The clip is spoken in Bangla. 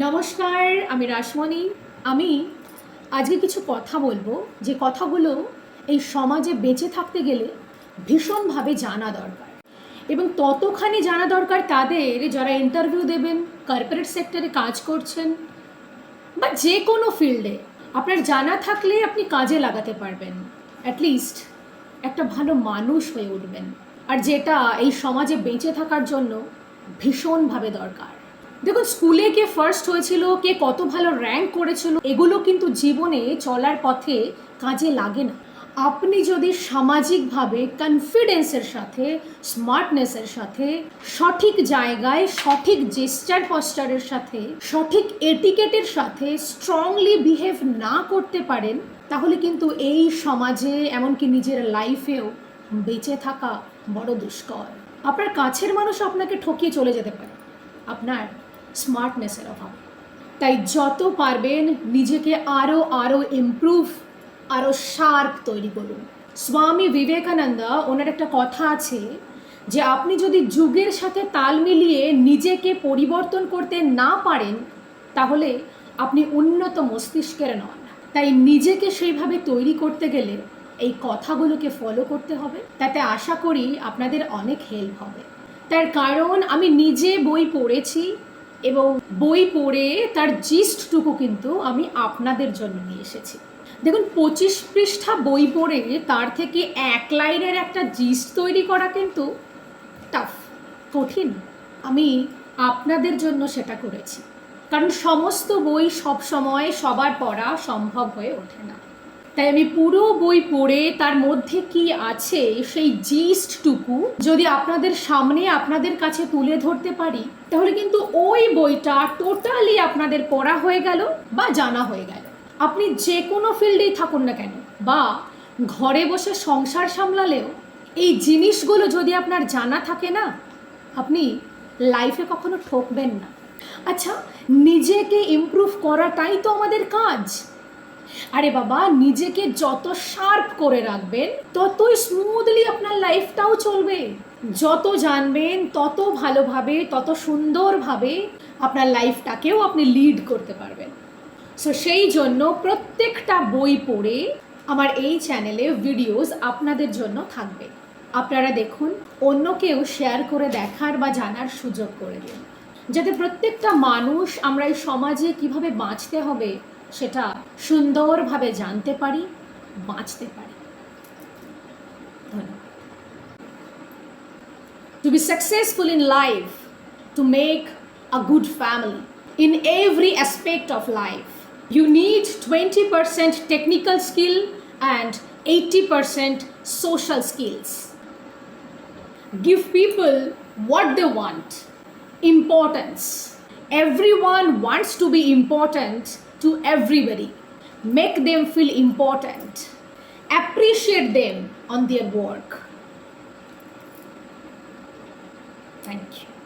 নমস্কার, আমি রাসমণি। আমি আজকে কিছু কথা বলব। যে কথাগুলো এই সমাজে বেঁচে থাকতে গেলে ভীষণভাবে জানা দরকার। এবং ততখানি জানা দরকার তাদের যারা ইন্টারভিউ দেবেন কর্পোরেট সেক্টরে কাজ করছেন, বা যে কোনো ফিল্ডে আপনার জানা থাকলে আপনি কাজে লাগাতে পারবেন। অ্যাটলিস্ট একটা ভালো মানুষ হয়ে উঠবেন। আর যেটা এই সমাজে বেঁচে থাকার জন্য ভীষণভাবে দরকার। দেখুন স্কুলে কে ফার্স্ট হয়েছিল, কে কত ভালো র্যাঙ্ক করেছিল, এগুলো কিন্তু জীবনে চলার পথে কাজে লাগে না। আপনি যদি সামাজিকভাবে কনফিডেন্সের সাথে স্মার্টনেসের সাথে, সঠিক জায়গায় সঠিক জেস্টার পস্টারের সাথে, সঠিক এটিকেটের সাথে স্ট্রংলি বিহেভ না করতে পারেন, তাহলে কিন্তু এই সমাজে, এমনকি নিজের লাইফেও বেঁচে থাকা বড় দুষ্কর। আপনার কাছের মানুষ আপনাকে ঠকিয়ে চলে যেতে পারে। আপনার স্মার্টনেসের অভাব। তাই যত পারবেন নিজেকে আরও আরও ইমপ্রুভ আরও শার্প তৈরি করুন। স্বামী বিবেকানন্দ, ওনার একটা কথা আছে যে, আপনি যদি যুগের সাথে তাল মিলিয়ে নিজেকে পরিবর্তন করতে না পারেন, তাহলে আপনি উন্নত মস্তিষ্কের নন। তাই নিজেকে সেইভাবে তৈরি করতে গেলে এই কথাগুলোকে ফলো করতে হবে। তাতে আশা করি আপনাদের অনেক হেল্প হবে। তার কারণ, আমি নিজে বই পড়েছি এবং বই পড়ে তার জিস্টটুকু কিন্তু আমি আপনাদের জন্য নিয়ে এসেছি। দেখুন, পঁচিশ পৃষ্ঠা বই পড়ে তার থেকে এক লাইনের একটা জিস্ট তৈরি করা কিন্তু টাফ কঠিন। আমি আপনাদের জন্য সেটা করেছি। কারণ সমস্ত বই সব সময় সবার পড়া সম্ভব হয়ে ওঠে না। তাই আমি পুরো বই পড়ে তার মধ্যে কি আছে সেই জিস্টটুকু যদি আপনাদের সামনে আপনাদের কাছে তুলে ধরতে পারি, তাহলে কিন্তু ওই বইটা টোটালি আপনাদের পড়া হয়ে গেল বা জানা হয়ে গেল। আপনি যে কোনো ফিল্ডেই থাকুন না কেন, বা ঘরে বসে সংসার সামলালেও এই জিনিসগুলো যদি আপনার জানা থাকে না, আপনি লাইফে কখনো ঠকবেন না। আচ্ছা নিজেকে ইমপ্রুভ করাটাই তো আমাদের কাজ। আরে বাবা, নিজেকে যত শার্প করে রাখবেন, ততই স্মুথলি আপনার লাইফটাও চলবে। যত জানবেন, তত ভালোভাবে, তত সুন্দরভাবে আপনার লাইফটাকেও আপনি লিড করতে পারবেন। সো সেই জন্য প্রত্যেকটা বই পড়ে আমার এই চ্যানেলে ভিডিওস আপনাদের জন্য থাকবে। আপনারা দেখুন, অন্যকেও শেয়ার করে দেখার বা জানার সুযোগ করে দিন। যাতে প্রত্যেকটা মানুষ আমরা এই সমাজে কীভাবে বাঁচতে হবে সেটা সুন্দরভাবে জানতে পারি বাঁচতে পারি ধন্যবাদ To be successful in life, to make a good family in every aspect of life, you need 20% technical skill and 80% social skills. Give people what they want importance. Everyone wants to be important to everybody. Make them feel important. Appreciate them on their work. Thank you.